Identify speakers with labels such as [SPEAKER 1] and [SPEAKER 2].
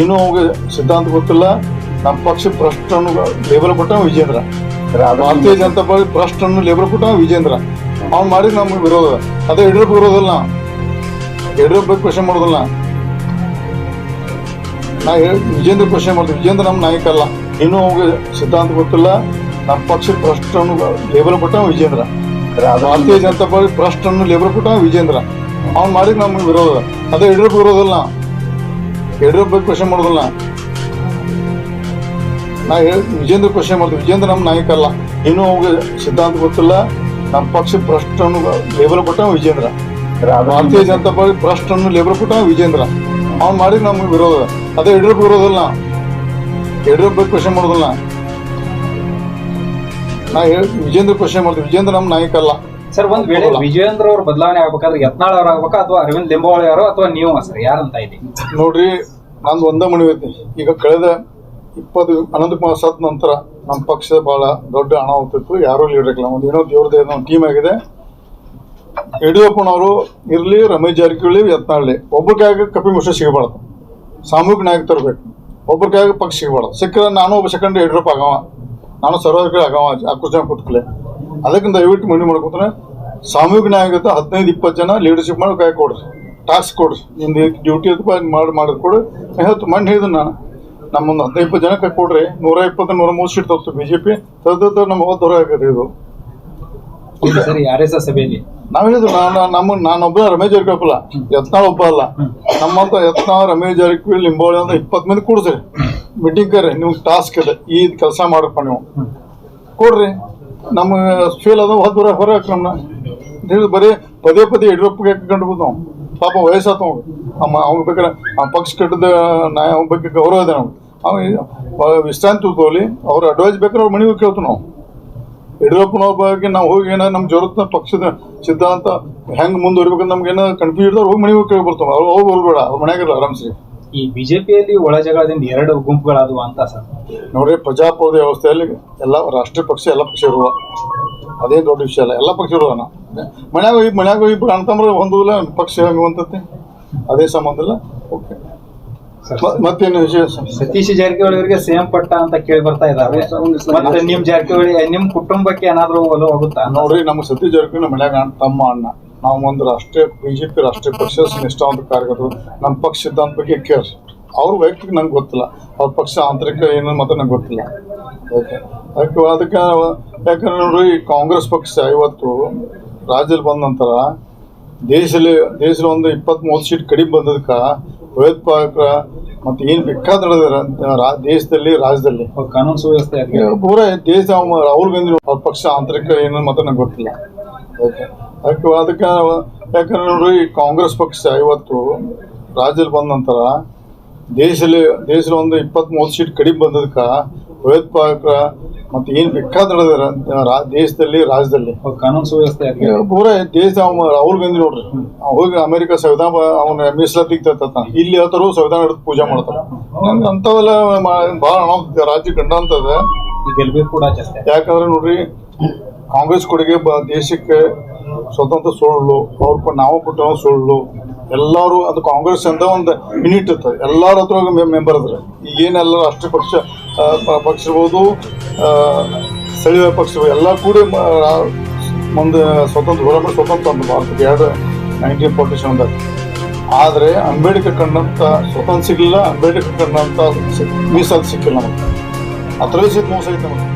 [SPEAKER 1] ಇನ್ನೂ ಅವ್ಗೆ ಸಿದ್ಧಾಂತ ಗೊತ್ತಿಲ್ಲ. ನಮ್ಮ ಪಕ್ಷ ಭ್ರಷ್ಟ ಲೇಬಲ್ ಕೊಟ್ಟ ವಿಜೇಂದ್ರ. ಭಾರತೀಯ ಜನತಾ ಪಾರ್ಟಿ ಭ್ರಷ್ಟ ಲೇಬಲ್ ಕೊಟ್ಟ ವಿಜೇಂದ್ರ. ಅವ್ನು ಮಾಡಿದ ನಮ್ಗೆ ವಿರೋಧ. ಅದೇ ಯಡಿಯೂರಪ್ಪ ವಿರೋಧಲ್ಲ ಯಡಿಯೂರಪ್ಪ ಕ್ವಶನ್ ಮಾಡೋದಿಲ್ಲ. ನಾ ವಿಜೇಂದ್ರ ಕ್ವಶನ್ ಮಾಡ್ತೀವಿ ವಿಜೇಂದ್ರ ನಮ್ಮ ನಾಯಕ ಅಲ್ಲ. ಇನ್ನೂ ಅವ್ಗೆ ಸಿದ್ಧಾಂತ ಗೊತ್ತಿಲ್ಲ. ನಮ್ಮ ಪಕ್ಷ ಭ್ರಷ್ಟ ಲೇಬಲ್ ಕೊಟ್ಟ ವಿಜೇಂದ್ರ. ಭಾರತೀಯ ಜನತಾ ಪಾರ್ಟಿ ಭ್ರಷ್ಟ ಲೇಬಲ್ ಕೊಟ್ಟ ವಿಜೇಂದ್ರ. ಅವ್ನು ಮಾಡಿದ ನಮ್ಗೆ ವಿರೋಧ. ಅದೇ ಯಡಿಯೂರಪ್ಪ ವಿರೋಧಲ್ಲ ಯಡಿಯೂರಪ್ಪ ಬಗ್ಗೆ ಕ್ವಶನ್ ಮಾಡೋದಿಲ್ಲ. ನಾ ಹೇಳಿ, ವಿಜೇಂದ್ರ ಕ್ವಶನ್ ಮಾಡ್ತೀವಿ ವಿಜೇಂದ್ರ ನಮ್ಮ ನಾಯಕ ಅಲ್ಲ ಇನ್ನೂ ಅವ್ಗೆ ಸಿದ್ಧಾಂತ ಗೊತ್ತಿಲ್ಲ. ನಮ್ಮ ಪಕ್ಷ ಭ್ರಷ್ಟ ಲೇಬಲ್ ಕೊಟ್ಟ ವಿಜೇಂದ್ರ. ಭಾರತೀಯ ಜನತಾ ಪಾರ್ಟಿ ಭ್ರಷ್ಟ ಲೇಬಲ್ ಕೊಟ್ಟ ವಿಜೇಂದ್ರ. ಅವ್ನು ಮಾಡಿ ನಮ್ಗೆ ವಿರೋಧ. ಅದೇ ಯಡಿಯೂರಪ್ಪ ವಿರೋಧಲ್ಲ. ಯಡಿಯೂರಪ್ಪ ಬಗ್ಗೆ ಕ್ವಶನ್ ಮಾಡೋದಿಲ್ಲ. ನಾ ಹೇಳಿ, ವಿಜೇಂದ್ರ ಕ್ವಶನ್ ಮಾಡ್ತೀವಿ ವಿಜೇಂದ್ರ ನಮ್ಮ ನಾಯಕ ಅಲ್ಲ
[SPEAKER 2] ಸರ್ ಒಂದ್ ವೇಳೆ ವಿಜಯೇಂದ್ರ ಅವ್ರ ಬದಲಾವಣೆ ಆಗ್ಬೇಕಾದ್ರೆ ಯತ್ನಾಳ್ ಅವ್ರ ಆಗ್ಬೇಕಾ ಅಥವಾ ಅರವಿಂದ್ ಲಿಂಬಾವಳಿ ಅವರು ಅಥವಾ ನೀವು ಸರ್ ಯಾರಂತ ಇದೆ
[SPEAKER 1] ನೋಡ್ರಿ ನಂದು ಒಂದೇ ಮನವಿ ಐತಿ ಈಗ ಕಳೆದ ಇಪ್ಪತ್ತು ಹನ್ನೊಂದು ಸತ್ ನಂತರ ನಮ್ಮ ಪಕ್ಷದ ಬಹಳ ದೊಡ್ಡ ಹಣ ಹೋಗ್ತಿತ್ತು ಯಾರು ಲೀಡರ್ ಇಲ್ಲ ಒಂದು ಏನೋ ದೇವ್ರದೇ ಏನೋ ಟೀಮ್ ಆಗಿದೆ. ಯಡಿಯೂರಪ್ಪನವರು ಇರಲಿ ರಮೇಶ್ ಜಾರಕಿಹೊಳಿ ಯತ್ನಾಳ್ಳಿ. ಒಬ್ಬರಿಗಾಗಿ ಕಪಿ ಮಿಶ್ರ ಸಿಗಬಾರ್ದು. ಸಾಮೂಹಿಕ ನಾಯಕ ತರಬೇಕು. ಒಬ್ಬರಿಗಾಗಿ ಕೈಯಾಗ ಪಕ್ಷ ಸಿಗಬಾರ್ದು. ಸಿಕ್ಕರೆ ನಾನು ಒಬ್ಬ ಸೆಕೆಂಡ್ ಯಡಿಯೂರಪ್ಪ ಆಗವ. ನಾನು ಸರ್ವಾಧಿಕಾರಿ ಆಗವ. ಜನ ಕೂತ್ಕಲೆ ಅದಕ್ಕೆ ದಯವಿಟ್ಟು ಮನವಿ ಮಾಡ್ಕೊತಾನೆ. ಸಾಮೂಹಿಕ ನಾಯಕತ್ವ ಹದಿನೈದು ಇಪ್ಪತ್ತು ಜನ ಲೀಡರ್ಶಿಪ್ ಮಾಡಿ ಕೈ ಕೊಡ್ರಿ. ಟಾಸ್ಕ್ ಕೊಡ್ರಿ. ನಿಮ್ದು ಡ್ಯೂಟಿ ಅಥವಾ ಮಾಡಿ ಮಾಡಿದ್ ಕೊಡು. ಹೇಳ್ತು ಮಣ್ಣು ಹೇಳಿದ ನಾನು. ನಮ್ಮೊಂದು ಹದಿನೈದು ಇಪ್ಪತ್ತು ಜನ ಕೈ ಕೊಡ್ರಿ. ನೂರ ಇಪ್ಪತ್ತು ನೂರ ಮೂರು ಸೀಟ್ ತರ್ತು ಬಿ ಜೆ ಪಿ ತದ್ದು ನಮ್ಮ ಹೋದ ದೂರ ಆಗತ್ತೆ ಇದು.
[SPEAKER 2] ಸಭೆಯಲ್ಲಿ?
[SPEAKER 1] ನಾವ್ ಹೇಳಿದ್ರು ನಾನು ನಮ್ಮ ನಾನೊಬ್ಬ ರಮೇಶ್ ಜಾರಕಿಹೊಳಿ ಯತ್ನಾಳ್ ಒಬ್ಬ ಅಲ್ಲ. ನಮ್ಮಂತ ಯತ್ನಾಳ್ ರಮೇಶ್ ಜಾರಕಿಹೊಳಿ ಲಿಂಬೋಳಿ ಅಂತ ಇಪ್ಪತ್ತು ಮಂದಿ ಕೂಡ್ಸ್ರಿ ಮೀಟಿಂಗ್ ಕರ್ರಿ ನಿಮ್ಗೆ ಟಾಸ್ಕ್ ಇದೆ. ಈ ಕೆಲಸ ಮಾಡಪ್ಪ ನೀವು. ಕೊಡ್ರಿ. ನಮ್ಮ ಫೀಲ್ ಅದ ಹೊರ ಹೊರ ಹಾಕಿ ನಮ್ಮನ್ನ ಅಂತ ಬರೀ ಪದೇ ಪದೇ ಯಡಿಯೂರಪ್ಪಗೆ ಕಂಡು ನಾವು. ಪಾಪ ವಯಸ್ಸಾತ ಅವ್ನು ಅಮ್ಮ ಅವ್ನ ಬೇಕಾದ್ರೆ ಆ ಪಕ್ಷ ಕಟ್ಟದ ನಾ ಅವ್ನ ಬಗ್ಗೆ ಗೌರವ ಇದೆ ನಾವು ಅವ ವಿಶ್ರಾಂತಿ ತಗೋಲಿ ಅವ್ರ ಅಡ್ವೈಸ್ ಬೇಕಾದ್ರೆ ಅವ್ರ ಮನೆಗೆ ಕೇಳ್ತು ನಾವು. ಯಡಿಯೂರಪ್ಪನವ್ರ ಬಗ್ಗೆ ನಾವು ಹೋಗಿ ಏನೋ ನಮ್ಮ ಜೋರತ್ನ ಪಕ್ಷದ ಸಿದ್ಧಾಂತ ಹೆಂಗ್ ಮುಂದುವರಿಬೇಕಂತ ನಮ್ಗೆ ಏನೋ ಕನ್ಫ್ಯೂಸ್ ಇರ್ತಾರೆ ಹೋಗಿ ಮನೆಗೆ ಕೇಳಿ ಬರ್ತಾವ. ಅವ್ರು ಹೋಗಿ ಬರ್ಬೇಡ. ಅವ್ರ ಮನೆಯಾಗಿಲ್ಲ ಆರಾಮ್ಸಿ.
[SPEAKER 2] ಈ ಬಿಜೆಪಿಯಲ್ಲಿ ಒಳ ಜಗಳದಿಂದ ಎರಡು ಗುಂಪುಗಳಾದವು ಅಂತ ಸರ್.
[SPEAKER 1] ನೋಡ್ರಿ ಪ್ರಜಾಪ್ರಭುತ್ವ ವ್ಯವಸ್ಥೆಯಲ್ಲಿ ಎಲ್ಲ ರಾಷ್ಟ್ರೀಯ ಪಕ್ಷ ಎಲ್ಲ ಪಕ್ಷ ಇರುವ. ಅದೇನು ದೊಡ್ಡ ವಿಷಯ ಅಲ್ಲ ಎಲ್ಲ ಪಕ್ಷ ಇರುವ ಮನ್ಯಾಗ ಹೋಗಿ ಮನ್ಯಾಗ ಹೋಗಿ ಅಂತಂದ್ರೆ ಹೊಂದುದಿಲ್ಲ ಪಕ್ಷ ಹಂಗುವಂತತ್ತೆ ಅದೇ ಸಂಬಂಧ ಇಲ್ಲ. ಓಕೆ. ಮತ್ತೇನು ವಿಷಯ
[SPEAKER 2] ಸತೀಶ್ ಜಾರಕಿಹೊಳಿ ಅವರಿಗೆ ಸೇಮ್ ಪಟ್ಟ ಅಂತ ಕೇಳಿ ಬರ್ತಾ ಇದಾವೆ ಮತ್ತೆ ನಿಮ್ ಜಾರಕಿಹೊಳಿ ನಿಮ್ ಕುಟುಂಬಕ್ಕೆ ಏನಾದ್ರೂ ಒಲವು ಹೋಗುತ್ತಾ
[SPEAKER 1] ನೋಡ್ರಿ ನಮ್ಮ ಸತೀಶ್ ಜಾರಕಿಹೊಳಿ ಮನ್ಯಾಗ ತಮ್ಮ ಅಣ್ಣ. ನಾವು ಒಂದು ರಾಷ್ಟ್ರೀಯ ಬಿಜೆಪಿ ರಾಷ್ಟ್ರೀಯ ಪಕ್ಷ ನಿಷ್ಠಾವಂತ ಕಾರ್ಯಕರ್ತರು ನಮ್ಮ ಪಕ್ಷ ಸಿದ್ಧಾಂತ ಬಗ್ಗೆ ಕೇಳಿ ಅವ್ರ ವೈಯಕ್ತಿಕ ನಂಗೆ ಗೊತ್ತಿಲ್ಲ. ಅವ್ರ ಪಕ್ಷ ಆಂತರಿಕ ಏನು ಮಾತ್ರ ನಂಗೆ ಗೊತ್ತಿಲ್ಲ. ಓಕೆ. ಅದಕ್ಕೆ ಅದಕ್ಕೆ ಯಾಕಂದ್ರೆ ನೋಡ್ರಿ ಈ ಕಾಂಗ್ರೆಸ್ ಪಕ್ಷ ಇವತ್ತು ರಾಜ್ಯದಲ್ಲಿ ಬಂದ ನಂತರ ದೇಶದಲ್ಲಿ ದೇಶದಲ್ಲಿ ಒಂದು ಇಪ್ಪತ್ತ್ ಮೂವತ್ತು ಸೀಟ್ ಕಡಿಮೆ ಬಂದದಕ್ಕೆ ಭಯೋತ್ಪಾದಕರ ಮತ್ತು ಏನು ಬೇಕಾದ ದೇಶದಲ್ಲಿ ರಾಜ್ಯದಲ್ಲಿ.
[SPEAKER 2] ಕಾನೂನು ಸುವ್ಯವಸ್ಥೆ
[SPEAKER 1] ಪೂರ ದೇಶ ಅವ್ರಿಗೆ ರಾಹುಲ್ ಗಾಂಧಿ ಅವ್ರ ಪಕ್ಷ ಆಂತರಿಕ ಏನು ಮಾತ್ರ ನಂಗೆ ಗೊತ್ತಿಲ್ಲ. ಅದಕ್ಕೆ ಯಾಕಂದ್ರೆ ನೋಡ್ರಿ ಈ ಕಾಂಗ್ರೆಸ್ ಪಕ್ಷ ಇವತ್ತು ರಾಜ್ಯದಲ್ಲಿ ಬಂದ ನಂತರ ದೇಶದಲ್ಲಿ ದೇಶದಲ್ಲಿ ಒಂದು ಇಪ್ಪತ್ತ್ ಮೂವತ್ತು ಸೀಟ್ ಕಡಿಮೆ ಬಂದದಕ್ಕೆ ಭಯೋತ್ಪಾದಕರ ಮತ್ತೆ ಏನು ಬೇಕಾದ ದೇಶದಲ್ಲಿ ರಾಜ್ಯದಲ್ಲಿ.
[SPEAKER 2] ಕಾನೂನು ಸುವ್ಯವಸ್ಥೆ
[SPEAKER 1] ಪೂರ ದೇಶ ರಾಹುಲ್ ಗಾಂಧಿ ನೋಡ್ರಿ. ಹೋಗಿ ಅಮೆರಿಕ ಸಂವಿಧಾನ ಅವನ ಮೀಸಲಾತಿಗೆ ತರ್ತಾನ ಇಲ್ಲಿ ಹೇಳ್ತಾರು ಸಂವಿಧಾನ ಹಿಡಿದು ಪೂಜೆ ಮಾಡ್ತಾರೆ. ಅಂತವೆಲ್ಲ ಭಾಳ ರಾಜ್ಯ
[SPEAKER 2] ಕಂಡ ಅಂತದ
[SPEAKER 1] ಯಾಕಂದ್ರೆ ನೋಡ್ರಿ ಕಾಂಗ್ರೆಸ್ ಕೊಡುಗೆ ಬ ದೇಶಕ್ಕೆ ಸ್ವತಂತ್ರ ಸುಳ್ಳು, ಅವ್ರ ನಾವು ಕೊಟ್ಟ ಸುಳ್ಳು, ಎಲ್ಲರೂ ಅದು ಕಾಂಗ್ರೆಸ್ ಅಂತ ಒಂದು ಯೂನಿಟ್ ಇರ್ತದೆ. ಎಲ್ಲರ ಹತ್ರ ಮೆಂಬರ್ ಅದ್ರ ಈಗೇನೆಲ್ಲ ರಾಷ್ಟ್ರೀಯ ಪಕ್ಷ ಪಕ್ಷ ಇರ್ಬೋದು ಸ್ಥಳೀಯ ಪಕ್ಷ ಎಲ್ಲ ಕೂಡ ಮುಂದೆ ಸ್ವತಂತ್ರ ಹೋರಾಟ ಸ್ವತಂತ್ರ ಅಂತ ಭಾರತಕ್ಕೆ ಎರಡು ನೈನ್ಟೀನ್ ಫೋರ್ಟಿ ಸೆವೆನ್ದಾಗ ಆದರೆ ಅಂಬೇಡ್ಕರ್ ಕಂಡಂಥ ಸ್ವತಂತ್ರ ಸಿಗಲಿಲ್ಲ, ಅಂಬೇಡ್ಕರ್ ಕಂಡಂಥ ಮೀಸಲು ಸಿಕ್ಕಿಲ್ಲ ನಮಗೆ. ಆ ಥರ ಮೋಸ ಐತೆ ನಮಗೆ.